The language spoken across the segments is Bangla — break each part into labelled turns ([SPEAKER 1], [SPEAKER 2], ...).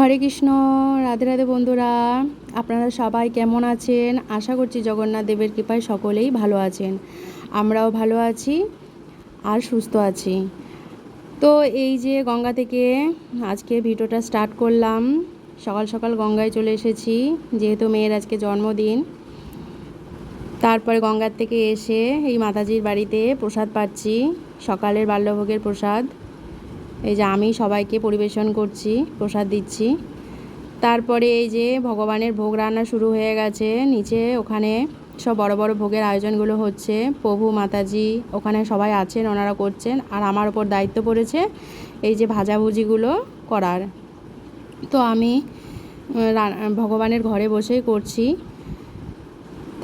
[SPEAKER 1] হরে কৃষ্ণ, রাধে রাধে বন্ধুরা, আপনারা সবাই কেমন আছেন? আশা করছি জগন্নাথ দেবের কৃপায় সকলেই ভালো আছেন। আমরাও ভালো আছি আর সুস্থ আছি। তো এই যে গঙ্গা থেকে আজকে ভিডিওটা স্টার্ট করলাম। সকাল সকাল গঙ্গায় চলে এসেছি, যেহেতু মেয়ের আজকে জন্মদিন। তারপরে গঙ্গার থেকে এসে এই মাতাজির বাড়িতে প্রসাদ পাচ্ছি, সকালের বাল্যভোগের প্রসাদ। এই যে আমি সবাইকে পরিবেশন করছি, প্রসাদ দিচ্ছি। তারপরে এই যে ভগবানের ভোগ রান্না শুরু হয়ে গেছে। নিচে ওখানে সব বড় বড় ভোগের আয়োজনগুলো হচ্ছে। প্রভু, মাতাজি, ওখানে সবাই আছেন, ওনারা করছেন। আর আমার ওপর দায়িত্ব পড়েছে এই যে ভাজাভুজিগুলো করার। তো আমি ভগবানের ঘরে বসেই করছি।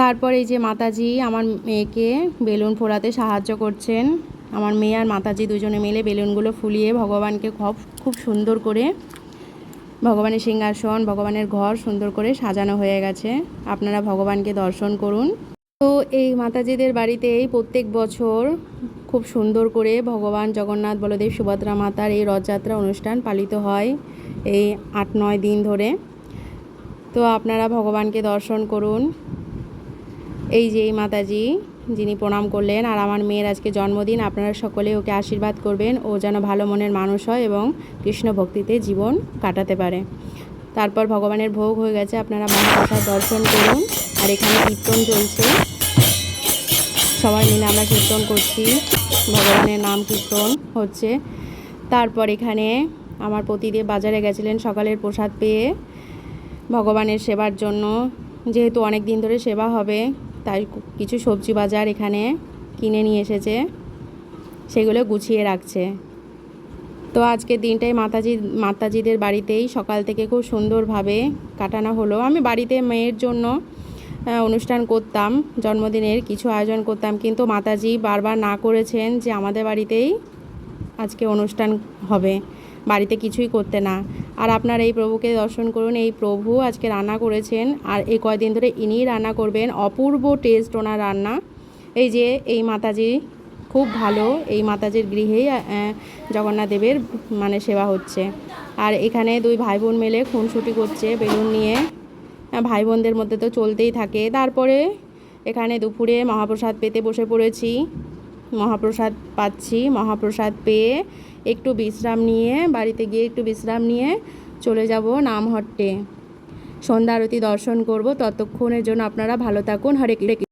[SPEAKER 1] তারপর এই যে মাতাজি আমার মেয়েকে বেলুন ফোড়াতে সাহায্য করছেন। আমার মেয়ে আর মাতাজি দুজনে মিলে বেলুনগুলো ফুলিয়ে ভগবানকে খুব খুব সুন্দর করে ভগবানের সিংহাসন, ভগবানের ঘর সুন্দর করে সাজানো হয়ে গেছে। আপনারা ভগবানকে দর্শন করুন। তো এই মাতাজিদের বাড়িতেই প্রত্যেক বছর খুব সুন্দর করে ভগবান জগন্নাথ, বলদেব, সুভদ্রা মাতার এই রথযাত্রা অনুষ্ঠান পালিত হয় এই আট নয় দিন ধরে। তো আপনারা ভগবানকে দর্শন করুন। এই যে এই মাতাজি যিনি প্রণাম করলেন আর আমার মেয়ের আজকে জন্মদিন, আপনারা সকলে ওকে আশীর্বাদ করবেন। ও যেন ভালো মনের মানুষ হয় এবং কৃষ্ণ ভক্তিতে জীবন কাটাতে পারে। তারপর ভগবানের ভোগ হয়ে গেছে। আপনারা মহাপ্রসাদ দর্শন করুন আর এখানে কীর্তন চলছে। সবাই মিলে আমরা কীর্তন করছি। ভগবানের নাম কীর্তন হচ্ছে। তারপর এখানে আমার পতিদেব বাজারে গেছিলেন সকালের প্রসাদ পেয়ে। ভগবানের সেবার জন্য, যেহেতু অনেক দিন ধরে সেবা হবে তাই কিছু সবজি বাজার এখানে কিনে নিয়ে এসেছে। সেগুলো গুছিয়ে রাখছে। তো আজকে দিনটাই মাতাজি, মাতাজিদের বাড়িতেই সকাল থেকে খুব সুন্দরভাবে কাটানো হলো। আমি বাড়িতে মেয়ের জন্য অনুষ্ঠান করতাম, জন্মদিনের কিছু আয়োজন করতাম। কিন্তু মাতাজি বারবার না করেছেন যে আমাদের বাড়িতেই আজকে অনুষ্ঠান হবে, বাড়িতে কিছুই করতে না। আর আপনার এই প্রভুকে দর্শন করুন, এই প্রভু আজকে রান্না করেছেন, আর এই কয়দিন ধরে ইনিই রান্না করবেন। অপূর্ব টেস্ট ওনার রান্না। এই যে, এই মাতাজি খুব ভালো, এই মাতাজির গৃহেই জগন্নাথ দেবের মানে সেবা হচ্ছে। আর এখানে দুই ভাই বোন মিলে খুনসুটি করছে বেলুন নিয়ে। ভাই বোনদের মধ্যে তো চলতেই থাকে। তারপরে এখানে দুপুরে মহাপ্রসাদ পেতে বসে পড়েছি। মহাপ্রসাদ পাচ্ছি, মহাপ্রসাদ পেয়ে একটু বিশ্রাম নিয়ে, বাড়িতে গিয়ে একটু বিশ্রাম নিয়ে চলে যাব নামহট্টে। সন্ধ্যা আরতি দর্শন করব, ততক্ষণের জন্য আপনারা ভালো থাকুন। হরে কৃষ্ণ।